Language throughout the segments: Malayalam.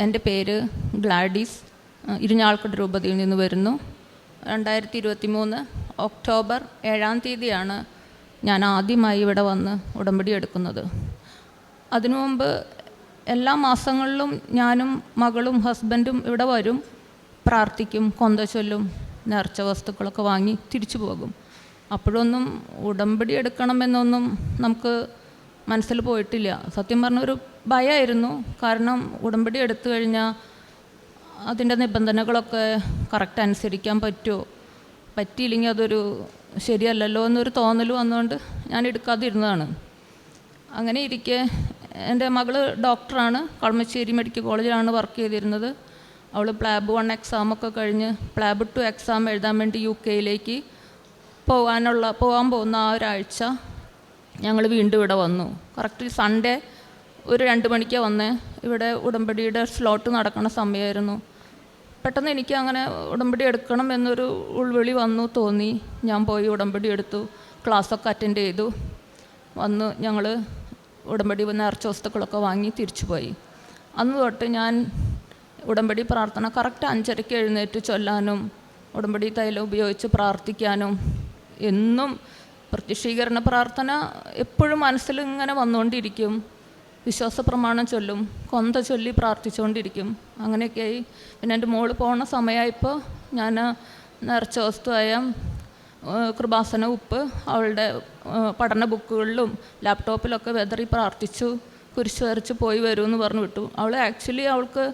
എന്റെ പേര് ഗ്ലാഡീസ് ഇരിഞ്ഞാൾക്കുട രൂപതയിൽ നിന്ന് വരുന്നു. രണ്ടായിരത്തി ഇരുപത്തി മൂന്ന് ഒക്ടോബർ ഏഴാം തീയതിയാണ് ഞാൻ ആദ്യമായി ഇവിടെ വന്ന് ഉടമ്പടി എടുക്കുന്നത്. അതിനു മുമ്പ് എല്ലാ മാസങ്ങളിലും ഞാനും മകളും ഹസ്ബൻഡും ഇവിടെ വരും. പ്രാർത്ഥിക്കും കൊന്ത ചൊല്ലും നേർച്ച വസ്തുക്കളൊക്കെ വാങ്ങി തിരിച്ചു പോകും. അപ്പോഴൊന്നും ഉടമ്പടി എടുക്കണമെന്നൊന്നും നമുക്ക് മനസ്സിൽ പോയിട്ടില്ല. സത്യം പറഞ്ഞ ഒരു ഭയമായിരുന്നു കാരണം ഉടമ്പടി എടുത്തു കഴിഞ്ഞാൽ അതിന്റെ നിബന്ധനകളൊക്കെ കറക്റ്റ് അനുസരിക്കാൻ പറ്റുമോ പറ്റിയില്ലെങ്കിൽ അതൊരു ശരിയല്ലല്ലോ എന്നൊരു തോന്നൽ വന്നുകൊണ്ട് ഞാൻ എടുക്കാതിരുന്നതാണ്. അങ്ങനെ ഇരിക്കെ എന്റെ മകൾ ഡോക്ടറാണ്. കളമശ്ശേരി മെഡിക്കൽ കോളേജിലാണ് വർക്ക് ചെയ്തിരുന്നത്. അവൾ പ്ലാബ് വൺ എക്സാമൊക്കെ കഴിഞ്ഞ് പ്ലാബ് ടു എക്സാം എഴുതാൻ വേണ്ടി യു കെയിലേക്ക് പോകാനുള്ള പോകാൻ പോകുന്ന ആ ഒരാഴ്ച ഞങ്ങൾ വീണ്ടും ഇവിടെ വന്നു. കറക്റ്റ് സൺഡേ ഒരു രണ്ട് മണിക്കാണ് വന്നേ. ഇവിടെ ഉടമ്പടിയുടെ സ്ലോട്ട് നടക്കുന്ന സമയമായിരുന്നു പെട്ടെന്ന് എനിക്ക് അങ്ങനെ ഉടമ്പടി എടുക്കണം എന്നൊരു ഉൾവിളി വന്നു തോന്നി. ഞാൻ പോയി ഉടമ്പടി എടുത്തു. ക്ലാസ്സൊക്കെ അറ്റൻഡ് ചെയ്തു. വന്ന് ഞങ്ങൾ ഉടമ്പടി നേർച്ച വസ്തുക്കളൊക്കെ വാങ്ങി തിരിച്ചു പോയി. അന്ന് തൊട്ട് ഞാൻ ഉടമ്പടി പ്രാർത്ഥന കറക്റ്റ് അഞ്ചരയ്ക്ക് എഴുന്നേറ്റ് ചൊല്ലാനും ഉടമ്പടി തൈലം ഉപയോഗിച്ച് പ്രാർത്ഥിക്കാനും എന്നും പ്രത്യക്ഷീകരണ പ്രാർത്ഥന എപ്പോഴും മനസ്സിൽ ഇങ്ങനെ വന്നുകൊണ്ടിരിക്കും. വിശ്വാസ പ്രമാണം ചൊല്ലും കൊന്ത ചൊല്ലി പ്രാർത്ഥിച്ചുകൊണ്ടിരിക്കും. അങ്ങനെയൊക്കെയായി. പിന്നെ എന്റെ മോൾ പോണ സമയമായപ്പോൾ ഞാൻ നിറച്ച വസ്തുവായ കൃപാസന ഉപ്പ് അവളുടെ പഠന ബുക്കുകളിലും ലാപ്ടോപ്പിലൊക്കെ വെതറി പ്രാർത്ഥിച്ചു കുരിശ് വരച്ച് പോയി വരുമെന്ന് പറഞ്ഞു വിട്ടു. അവൾ ആക്ച്വലി അവൾക്ക്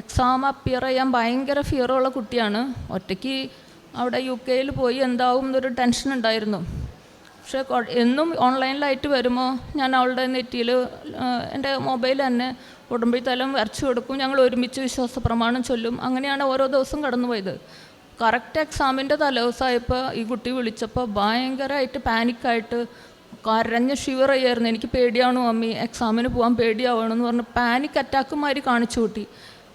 എക്സാം അപ്പിയർ ചെയ്യാൻ ഭയങ്കര ഫിയറുള്ള കുട്ടിയാണ്. ഒറ്റയ്ക്ക് അവിടെ യു കെയിൽ പോയി എന്താവും എന്നൊരു ടെൻഷൻ ഉണ്ടായിരുന്നു പക്ഷേ എന്നും ഓൺലൈനിലായിട്ട് വരുമോ ഞാൻ അവളുടെ നെറ്റിയിൽ എന്റെ മൊബൈൽ തന്നെ ഉടമ്പിത്തലം തലം വരച്ചു കൊടുക്കും. ഞങ്ങൾ ഒരുമിച്ച് വിശ്വാസ പ്രമാണം ചൊല്ലും. അങ്ങനെയാണ് ഓരോ ദിവസം കടന്നുപോയത്. കറക്റ്റ് എക്സാമിന്റെ തലേദിവസമായപ്പോൾ ഈ കുട്ടി വിളിച്ചപ്പോൾ ഭയങ്കരമായിട്ട് പാനിക്കായിട്ട് കരഞ്ഞ് ഷിവർ ചെയ്യായിരുന്നു. എനിക്ക് പേടിയാണ് മമ്മി എക്സാമിന് പോകാൻ പേടിയാവണമെന്ന് പറഞ്ഞ് പാനിക് അറ്റാക്ക് മാതിരി കാണിച്ചു കൂട്ടി.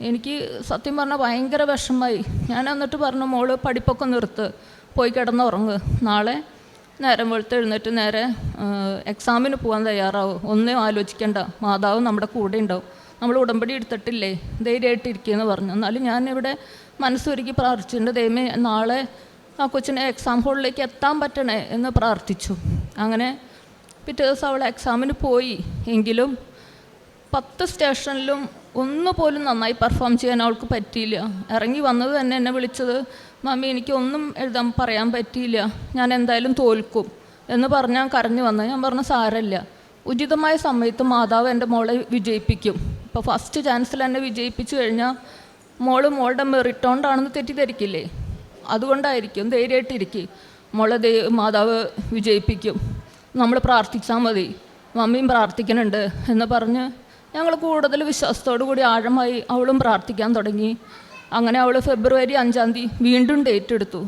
എനിക്ക് സത്യം പറഞ്ഞാൽ ഭയങ്കര വിഷമമായി. ഞാൻ എന്നിട്ട് പറഞ്ഞു മോൾ പഠിപ്പൊക്കെ നിർത്ത് പോയി കിടന്നുറങ്ങ്. നാളെ നേരം വെളുത്ത് എഴുന്നേറ്റ് നേരെ എക്സാമിന് പോകാൻ തയ്യാറാവും. ഒന്നും ആലോചിക്കേണ്ട. മാതാവ് നമ്മുടെ കൂടെ ഉണ്ടാവും. നമ്മൾ ഉടമ്പടി എടുത്തിട്ടില്ലേ? ധൈര്യമായിട്ടിരിക്കുകയെന്ന് പറഞ്ഞു. എന്നാലും ഞാനിവിടെ മനസ്സൊരുക്കി പ്രാർത്ഥിച്ചിട്ടുണ്ട്. ദൈവമേ നാളെ ആ കൊച്ചിനെ എക്സാം ഹോളിലേക്ക് എത്താൻ പറ്റണേ എന്ന് പ്രാർത്ഥിച്ചു. അങ്ങനെ പിറ്റേ ദിവസം അവൾ എക്സാമിന് പോയി. എങ്കിലും പത്ത് സ്റ്റേഷനിലും ഒന്നുപോലും നന്നായി പെർഫോം ചെയ്യാൻ അവൾക്ക് പറ്റിയില്ല. ഇറങ്ങി വന്നത് തന്നെ എന്നെ വിളിച്ചത് മമ്മി എനിക്ക് ഒന്നും എഴുതാൻ പറയാൻ പറ്റിയില്ല. ഞാൻ എന്തായാലും തോൽക്കും. എന്ന് പറഞ്ഞാൽ കരഞ്ഞു വന്നത്. ഞാൻ പറഞ്ഞു സാരമില്ല. ഉചിതമായ സമയത്ത് മാതാവ് എന്റെ മോളെ വിജയിപ്പിക്കും. ഇപ്പോൾ ഫസ്റ്റ് ചാൻസിൽ എന്നെ വിജയിപ്പിച്ചു കഴിഞ്ഞാൽ മോൾ മോളുടെ മെറിറ്റ് കൊണ്ടാണെന്ന് തെറ്റിദ്ധരിക്കില്ലേ? അതുകൊണ്ടായിരിക്കും ധൈര്യമായിട്ടിരിക്കും. മോളെ ദൈ മാതാവ് വിജയിപ്പിക്കും. നമ്മൾ പ്രാർത്ഥിച്ചാൽ മതി. മമ്മിയും പ്രാർത്ഥിക്കുന്നുണ്ട്. എന്ന് പറഞ്ഞ് ഞങ്ങൾ കൂടുതൽ വിശ്വാസത്തോടു കൂടി ആഴമായി അവളും പ്രാർത്ഥിക്കാൻ തുടങ്ങി. അങ്ങനെ അവൾ ഫെബ്രുവരി അഞ്ചാം തീയതി വീണ്ടും ഡേറ്റ് എടുത്തു.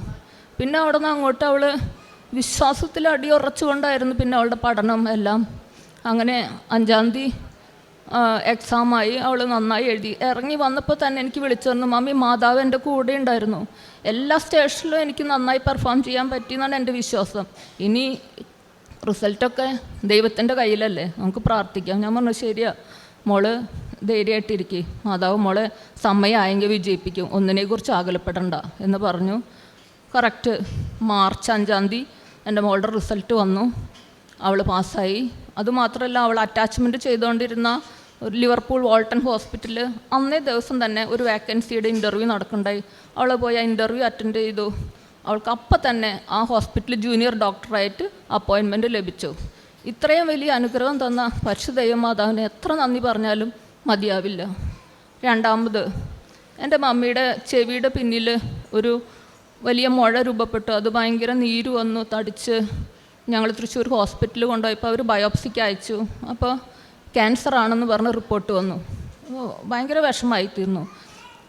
പിന്നെ അവിടെ നിന്ന് അങ്ങോട്ട് അവൾ വിശ്വാസത്തിൽ അടിയുറച്ചുകൊണ്ടായിരുന്നു പിന്നെ അവളുടെ പഠനം എല്ലാം. അങ്ങനെ അഞ്ചാം തീയതി എക്സാമായി അവൾ നന്നായി എഴുതി. ഇറങ്ങി വന്നപ്പോൾ തന്നെ എനിക്ക് വിളിച്ചു തന്നു മമ്മി മാതാവ് എന്റെ കൂടെ ഉണ്ടായിരുന്നു. എല്ലാ സ്റ്റേഷനിലും എനിക്ക് നന്നായി പെർഫോം ചെയ്യാൻ പറ്റിയെന്നാണ് എന്റെ വിശ്വാസം. ഇനി റിസൾട്ടൊക്കെ ദൈവത്തിന്റെ കയ്യിലല്ലേ? നമുക്ക് പ്രാർത്ഥിക്കാം. ഞാൻ പറഞ്ഞു ശരിയാ. മോൾ ധൈര്യമായിട്ടിരിക്കുക മാതാവ് മോളെ സമയമായെങ്കിൽ വിജയിപ്പിക്കും. ഒന്നിനെക്കുറിച്ച് ആകലപ്പെടണ്ട എന്ന് പറഞ്ഞു. കറക്റ്റ് മാർച്ച് അഞ്ചാം തീയതി എന്റെ മോളുടെ റിസൾട്ട് വന്നു. അവൾ പാസ്സായി. അതുമാത്രമല്ല അവൾ അറ്റാച്ച്മെന്റ് ചെയ്തുകൊണ്ടിരുന്ന ഒരു ലിവർപൂൾ വോൾട്ടൺ ഹോസ്പിറ്റലിൽ അന്നേ ദിവസം തന്നെ ഒരു വേക്കൻസിയുടെ ഇന്റർവ്യൂ നടക്കണ്ടായി അവൾ പോയി ആ ഇന്റർവ്യൂ അറ്റൻഡ് ചെയ്തു. അവൾക്ക് അപ്പം തന്നെ ആ ഹോസ്പിറ്റലിൽ ജൂനിയർ ഡോക്ടറായിട്ട് അപ്പോയിൻമെന്റ് ലഭിച്ചു. ഇത്രയും വലിയ അനുഗ്രഹം തന്ന പരിശുദ്ധ ദൈവമാതാവിന് എത്ര നന്ദി പറഞ്ഞാലും മതിയാവില്ല. രണ്ടാമത് എന്റെ മമ്മിയുടെ ചെവിയുടെ പിന്നിൽ ഒരു വലിയ മുഴ രൂപപ്പെട്ടു. അത് ഭയങ്കര നീര് വന്നു തടിച്ച്. ഞങ്ങൾ തൃശ്ശൂർ ഹോസ്പിറ്റലിൽ കൊണ്ടുപോയപ്പോൾ അവർ ബയോപ്സിക്ക് അയച്ചു. അപ്പോൾ ക്യാൻസർ ആണെന്ന് പറഞ്ഞ് റിപ്പോർട്ട് വന്നു. ഭയങ്കര വിഷമായി തീർന്നു.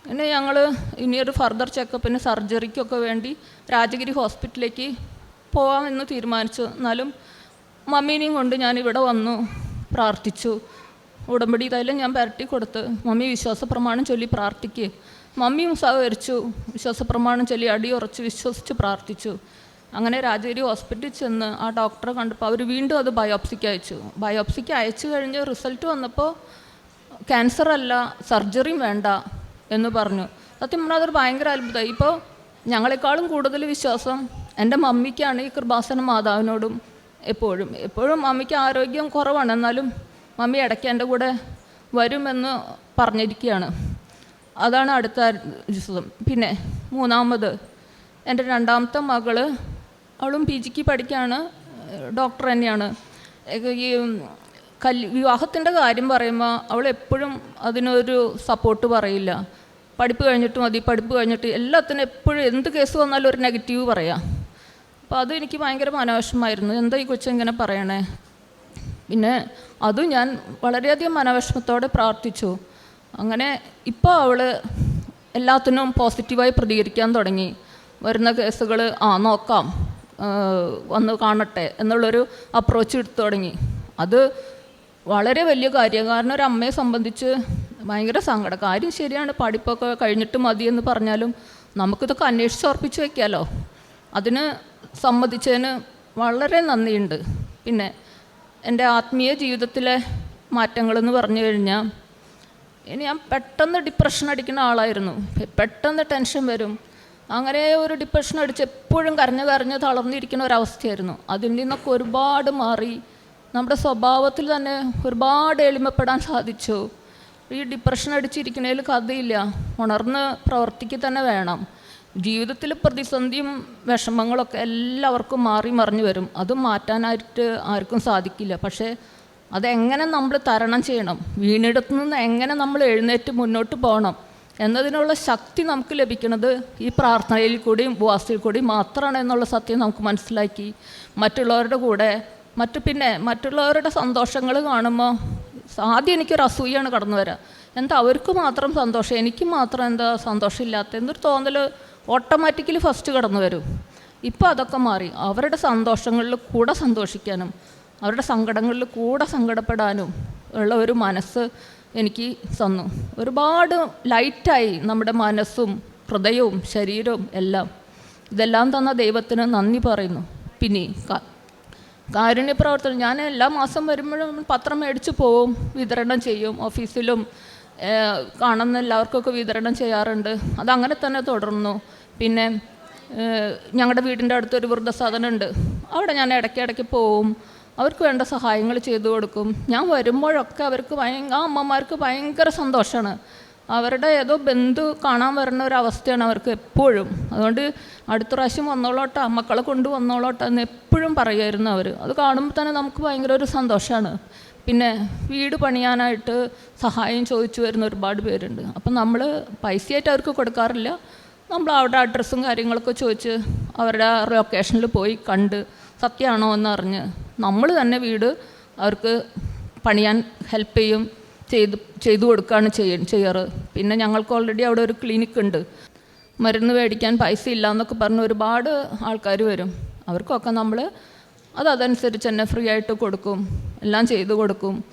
പിന്നെ ഞങ്ങൾ ഇനിയൊരു ഫർദർ ചെക്കപ്പിന് സർജറിക്കൊക്കെ വേണ്ടി രാജഗിരി ഹോസ്പിറ്റലിലേക്ക് പോകാമെന്ന് തീരുമാനിച്ചു. എന്നാലും മമ്മീനെയും കൊണ്ട് ഞാൻ ഇവിടെ വന്നു പ്രാർത്ഥിച്ചു. ഉടമ്പടി തൈലം ഞാൻ പരട്ടി കൊടുത്ത്. മമ്മി വിശ്വാസപ്രമാണം ചൊല്ലി പ്രാർത്ഥിക്കുക മമ്മിയും സഹകരിച്ചു. വിശ്വാസപ്രമാണം ചൊല്ലി അടിയുറച്ച് വിശ്വസിച്ച് പ്രാർത്ഥിച്ചു. അങ്ങനെ രാജഗിരി ഹോസ്പിറ്റലിൽ ചെന്ന് ആ ഡോക്ടറെ കണ്ടപ്പോൾ അവർ വീണ്ടും അത് ബയോപ്സിക്ക് അയച്ചു. ബയോപ്സിക്ക് അയച്ചു കഴിഞ്ഞ് റിസൾട്ട് വന്നപ്പോൾ ക്യാൻസർ അല്ല സർജറിയും വേണ്ട എന്ന് പറഞ്ഞു. സത്യം പറഞ്ഞാൽ അതൊരു ഭയങ്കര അത്ഭുതമായി. ഇപ്പോൾ ഞങ്ങളെക്കാളും കൂടുതൽ വിശ്വാസം എന്റെ മമ്മിക്കാണ് ഈ കൃപാസന മാതാവിനോടും എപ്പോഴും. എപ്പോഴും മമ്മിക്ക് ആരോഗ്യം കുറവാണ്. എന്നാലും മമ്മി ഇടയ്ക്ക് എന്റെ കൂടെ വരുമെന്ന് പറഞ്ഞിരിക്കുകയാണ്. അതാണ് അടുത്ത ദിവസം. പിന്നെ മൂന്നാമത് എന്റെ രണ്ടാമത്തെ മകൾ അവളും പി ജിക്ക് പഠിക്കുകയാണ് ഡോക്ടർ തന്നെയാണ്. ഈ കൽ വിവാഹത്തിന്റെ കാര്യം പറയുമ്പോൾ അവൾ എപ്പോഴും അതിനൊരു സപ്പോർട്ട് പറയില്ല. പഠിപ്പ് കഴിഞ്ഞിട്ട് മതി പഠിപ്പ് കഴിഞ്ഞിട്ട് എല്ലാത്തിനും എപ്പോഴും എന്ത് കേസ് വന്നാലും ഒരു നെഗറ്റീവ് പറയാം. അപ്പോൾ അത് എനിക്ക് ഭയങ്കര മനോവിഷമായിരുന്നു എന്താ ഈ കൊച്ചിങ്ങനെ പറയണേ? പിന്നെ അതും ഞാൻ വളരെയധികം മനോവിഷമത്തോടെ പ്രാർത്ഥിച്ചു. അങ്ങനെ ഇപ്പോൾ അവൾ എല്ലാത്തിനും പോസിറ്റീവായി പ്രതികരിക്കാൻ തുടങ്ങി. വരുന്ന കേസുകൾ ആ നോക്കാം വന്ന് കാണട്ടെ എന്നുള്ളൊരു അപ്രോച്ച് എടുത്തു തുടങ്ങി. അത് വളരെ വലിയ കാര്യം. കാരണം ഒരു അമ്മയെ സംബന്ധിച്ച് ഭയങ്കര സങ്കടം. കാര്യം ശരിയാണ് പഠിപ്പൊക്കെ കഴിഞ്ഞിട്ട് മതിയെന്ന് പറഞ്ഞാലും നമുക്കിതൊക്കെ അന്വേഷിച്ച് ഉറപ്പിച്ച് വയ്ക്കാമല്ലോ അതിന് സമ്മതിച്ചതിന് വളരെ നന്ദിയുണ്ട്. പിന്നെ എന്റെ ആത്മീയ ജീവിതത്തിലെ മാറ്റങ്ങളെന്ന് പറഞ്ഞു കഴിഞ്ഞാൽ ഇനി ഞാൻ പെട്ടെന്ന് ഡിപ്രഷൻ അടിക്കുന്ന ആളായിരുന്നു. പെട്ടെന്ന് ടെൻഷൻ വരും. അങ്ങനെ ഒരു ഡിപ്രഷൻ അടിച്ച് എപ്പോഴും കരഞ്ഞ് കരഞ്ഞ് തളർന്നിരിക്കുന്ന ഒരവസ്ഥയായിരുന്നു. അതിൽ നിന്നൊക്കെ ഒരുപാട് മാറി നമ്മുടെ സ്വഭാവത്തിൽ തന്നെ ഒരുപാട് എളിമപ്പെടാൻ സാധിച്ചു. ഈ ഡിപ്രഷൻ അടിച്ചിരിക്കുന്നതിൽ കഥയില്ല. ഉണർന്ന് പ്രവർത്തിക്കുക തന്നെ വേണം. ജീവിതത്തിൽ പ്രതിസന്ധിയും വിഷമങ്ങളൊക്കെ എല്ലാവർക്കും മാറി മറിഞ്ഞു വരും. അത് മാറ്റാനായിട്ട് ആർക്കും സാധിക്കില്ല. പക്ഷേ അതെങ്ങനെ നമ്മൾ തരണം ചെയ്യണം? വീണിടത്തു നിന്ന് എങ്ങനെ നമ്മൾ എഴുന്നേറ്റ് മുന്നോട്ട് പോകണം? എന്നതിനുള്ള ശക്തി നമുക്ക് ലഭിക്കുന്നത് ഈ പ്രാർത്ഥനയിൽ കൂടിയും ഉപവാസത്തിൽ കൂടിയും മാത്രമാണ് എന്നുള്ള സത്യം നമുക്ക് മനസ്സിലാക്കി മറ്റുള്ളവരുടെ കൂടെ മറ്റു പിന്നെ മറ്റുള്ളവരുടെ സന്തോഷങ്ങൾ കാണുമ്പോൾ ആദ്യം എനിക്കൊരു അസൂയാണ് കടന്നു വരാം എന്താ അവർക്ക് മാത്രം സന്തോഷം? എനിക്ക് മാത്രം എന്താ സന്തോഷമില്ലാത്ത? എന്നൊരു തോന്നൽ ഓട്ടോമാറ്റിക്കലി ഫസ്റ്റ് കടന്നു വരും. ഇപ്പോൾ അതൊക്കെ മാറി. അവരുടെ സന്തോഷങ്ങളിൽ കൂടെ സന്തോഷിക്കാനും അവരുടെ സങ്കടങ്ങളിൽ കൂടെ സങ്കടപ്പെടാനും ഉള്ള ഒരു മനസ്സ് എനിക്ക് തന്നു. ഒരുപാട് ലൈറ്റായി നമ്മുടെ മനസ്സും ഹൃദയവും ശരീരവും എല്ലാം. ഇതെല്ലാം തന്ന ദൈവത്തിന് നന്ദി പറയുന്നു. പിന്നെ കാരുണ്യ പ്രവർത്തനം. ഞാൻ എല്ലാ മാസം വരുമ്പോഴും പത്രം മേടിച്ച് പോവും വിതരണം ചെയ്യും ഓഫീസിലും കാണുന്ന എല്ലാവർക്കൊക്കെ വിതരണം ചെയ്യാറുണ്ട്. അതങ്ങനെ തന്നെ തുടർന്നു. പിന്നെ ഞങ്ങളുടെ വീടിന്റെ അടുത്തൊരു വൃദ്ധസാധനമുണ്ട് അവിടെ ഞാൻ ഇടയ്ക്കിടയ്ക്ക് ഇടയ്ക്ക് പോവും. അവർക്ക് വേണ്ട സഹായങ്ങൾ ചെയ്തു കൊടുക്കും. ഞാൻ വരുമ്പോഴൊക്കെ അവർക്ക് ഭയങ്കര ആ അമ്മമാർക്ക് ഭയങ്കര സന്തോഷമാണ് അവരുടെ ഏതോ ബന്ധു കാണാൻ വരുന്ന ഒരു അവസ്ഥയാണ് അവർക്ക് എപ്പോഴും. അതുകൊണ്ട് അടുത്ത പ്രാവശ്യം വന്നോളോട്ടെ മക്കളെ കൊണ്ട് വന്നോളോട്ടെ എന്ന് എപ്പോഴും പറയുമായിരുന്നു അവർ അത് കാണുമ്പോൾ തന്നെ നമുക്ക് ഭയങ്കര ഒരു സന്തോഷമാണ് പിന്നെ വീട് പണിയാനായിട്ട് സഹായം ചോദിച്ചു വരുന്ന ഒരുപാട് പേരുണ്ട്. അപ്പം നമ്മൾ പൈസയായിട്ട് അവർക്ക് കൊടുക്കാറില്ല. നമ്മൾ അവരുടെ അഡ്രസ്സും കാര്യങ്ങളൊക്കെ ചോദിച്ച് അവരുടെ ലൊക്കേഷനിൽ പോയി കണ്ട് സത്യമാണോ എന്നറിഞ്ഞ് നമ്മൾ തന്നെ വീട് അവർക്ക് പണിയാൻ ഹെൽപ്പ് ചെയ്യും ചെയ്ത് ചെയ്തു കൊടുക്കുകയാണ് ചെയ്യ ചെയ്യാറ്. പിന്നെ ഞങ്ങൾക്ക് ഓൾറെഡി അവിടെ ഒരു ക്ലിനിക്ക് ഉണ്ട്. മരുന്ന് മേടിക്കാൻ പൈസ ഇല്ല എന്നൊക്കെ പറഞ്ഞ് ഒരുപാട് ആൾക്കാർ വരും. അവർക്കൊക്കെ നമ്മൾ അത് അതനുസരിച്ച് തന്നെ ഫ്രീ ആയിട്ട് കൊടുക്കും. എല്ലാം ചെയ്തു കൊടുക്കും.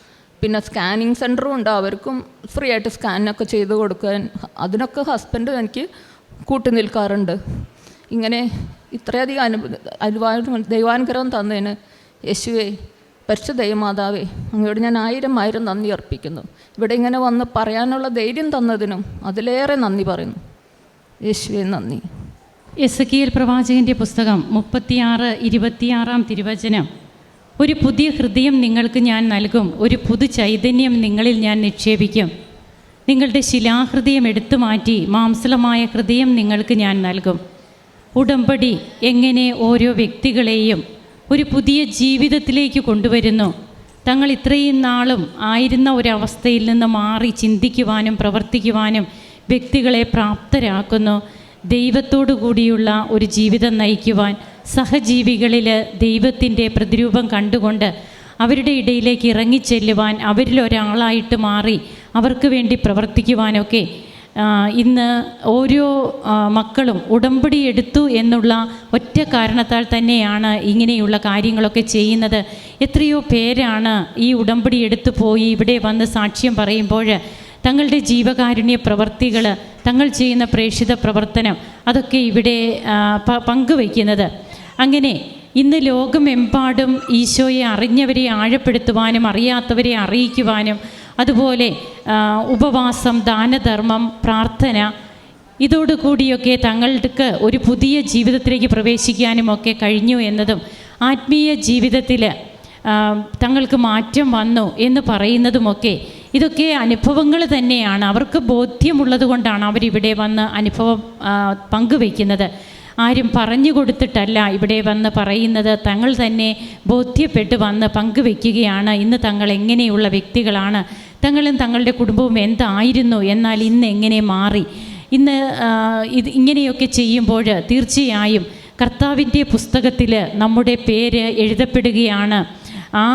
പിന്നെ സ്കാനിങ് സെന്ററും ഉണ്ട്. അവർക്കും ഫ്രീ ആയിട്ട് സ്കാനൊക്കെ ചെയ്ത് കൊടുക്കാൻ. അതിനൊക്കെ ഹസ്ബൻഡ് എനിക്ക് കൂട്ടി നിൽക്കാറുണ്ട്. ഇങ്ങനെ ഇത്രയധികം അനു അനുഭവം ദൈവാനുഗ്രഹം തന്നതിന് യേശുവേ പരിശുദ്ധ ദൈവമാതാവേ അങ്ങയോട് ഞാൻ ആയിരം ആയിരം നന്ദി അർപ്പിക്കുന്നു. ഇവിടെ ഇങ്ങനെ വന്ന് പറയാനുള്ള ധൈര്യം തന്നതിനും അതിലേറെ നന്ദി പറയുന്നു. യേശുവേ നന്ദി. എസക്കിയൽ പ്രവാചകന്റെ പുസ്തകം മുപ്പത്തിയാറ് ഇരുപത്തിയാറാം തിരുവചനം. ഒരു പുതിയ ഹൃദയം നിങ്ങൾക്ക് ഞാൻ നൽകും ഒരു പുതു ചൈതന്യം നിങ്ങളിൽ ഞാൻ നിക്ഷേപിക്കും. നിങ്ങളുടെ ശിലാഹൃദയം എടുത്തു മാറ്റി മാംസളമായ ഹൃദയം നിങ്ങൾക്ക് ഞാൻ നൽകും. ഉടമ്പടി എങ്ങനെ ഓരോ വ്യക്തികളെയും ഒരു പുതിയ ജീവിതത്തിലേക്ക് കൊണ്ടുവരുന്നു? തങ്ങൾ ഇത്രയും നാളും ആയിരുന്ന ഒരവസ്ഥയിൽ നിന്ന് മാറി ചിന്തിക്കുവാനും പ്രവർത്തിക്കുവാനും വ്യക്തികളെ പ്രാപ്തരാക്കുന്നു. ദൈവത്തോടു കൂടിയുള്ള ഒരു ജീവിതം നയിക്കുവാൻ സഹജീവികളിൽ ദൈവത്തിന്റെ പ്രതിരൂപം കണ്ടുകൊണ്ട് അവരുടെ ഇടയിലേക്ക് ഇറങ്ങിച്ചെല്ലുവാൻ അവരിൽ ഒരാളായിട്ട് മാറി അവർക്ക് വേണ്ടി പ്രവർത്തിക്കുവാനൊക്കെ ഇന്ന് ഓരോ മക്കളും ഉടമ്പടി എടുത്തു എന്നുള്ള ഒറ്റ കാരണത്താൽ തന്നെയാണ് ഇങ്ങനെയുള്ള കാര്യങ്ങളൊക്കെ ചെയ്യുന്നത്. എത്രയോ പേരാണ് ഈ ഉടമ്പടി എടുത്തു പോയി ഇവിടെ വന്ന് സാക്ഷ്യം പറയുമ്പോൾ തങ്ങളുടെ ജീവകാരുണ്യ പ്രവർത്തികൾ തങ്ങൾ ചെയ്യുന്ന പ്രേക്ഷിത പ്രവർത്തനം അതൊക്കെ ഇവിടെ പങ്കുവയ്ക്കുന്നത്. അങ്ങനെ ഇന്ന് ലോകമെമ്പാടും ഈശോയെ അറിഞ്ഞവരെ ആഴപ്പെടുത്തുവാനും അറിയാത്തവരെ അറിയിക്കുവാനും അതുപോലെ ഉപവാസം ദാനധർമ്മം പ്രാർത്ഥന ഇതോടുകൂടിയൊക്കെ തങ്ങൾക്ക് ഒരു പുതിയ ജീവിതത്തിലേക്ക് പ്രവേശിക്കാനും ഒക്കെ കഴിഞ്ഞു എന്നതും ആത്മീയ ജീവിതത്തിൽ തങ്ങൾക്ക് മാറ്റം വന്നു എന്ന് പറയുന്നതുമൊക്കെ ഇതൊക്കെ അനുഭവങ്ങൾ തന്നെയാണ്. അവർക്ക് ബോധ്യമുള്ളത് കൊണ്ടാണ് അവരിവിടെ വന്ന് അനുഭവം പങ്കുവയ്ക്കുന്നത്. ആരും പറഞ്ഞു കൊടുത്തിട്ടല്ല ഇവിടെ വന്ന് പറയുന്നത്. തങ്ങൾ തന്നെ ബോധ്യപ്പെട്ട് വന്ന് പങ്കുവെക്കുകയാണ് ഇന്ന് തങ്ങൾ എങ്ങനെയുള്ള വ്യക്തികളാണ്? തങ്ങളും തങ്ങളുടെ കുടുംബവും എന്തായിരുന്നു? എന്നാൽ ഇന്ന് എങ്ങനെ മാറി? ഇന്ന് ഇത് ഇങ്ങനെയൊക്കെ ചെയ്യുമ്പോൾ തീർച്ചയായും കർത്താവിന്റെ പുസ്തകത്തിൽ നമ്മുടെ പേര് എഴുതപ്പെടുകയാണ്. ആ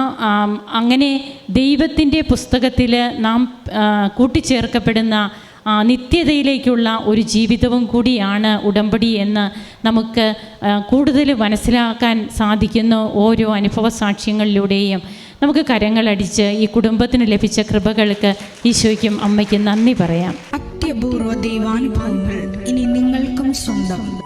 അങ്ങനെ ദൈവത്തിന്റെ പുസ്തകത്തിൽ നാം കൂട്ടിച്ചേർക്കപ്പെടുന്ന നിത്യതയിലേക്കുള്ള ഒരു ജീവിതവും കൂടിയാണ് ഉടമ്പടി എന്ന് നമുക്ക് കൂടുതൽ മനസ്സിലാക്കാൻ സാധിക്കുന്നു ഓരോ അനുഭവ സാക്ഷ്യങ്ങളിലൂടെയും. നമുക്ക് കരങ്ങളടിച്ച് ഈ കുടുംബത്തിന് ലഭിച്ച കൃപകൾക്ക് ഈശോയ്ക്കും അമ്മയ്ക്കും നന്ദി പറയാം. അത്യപൂർവ ദൈവാനുഭവങ്ങൾ ഇനി നിങ്ങൾക്കും സ്വന്തം.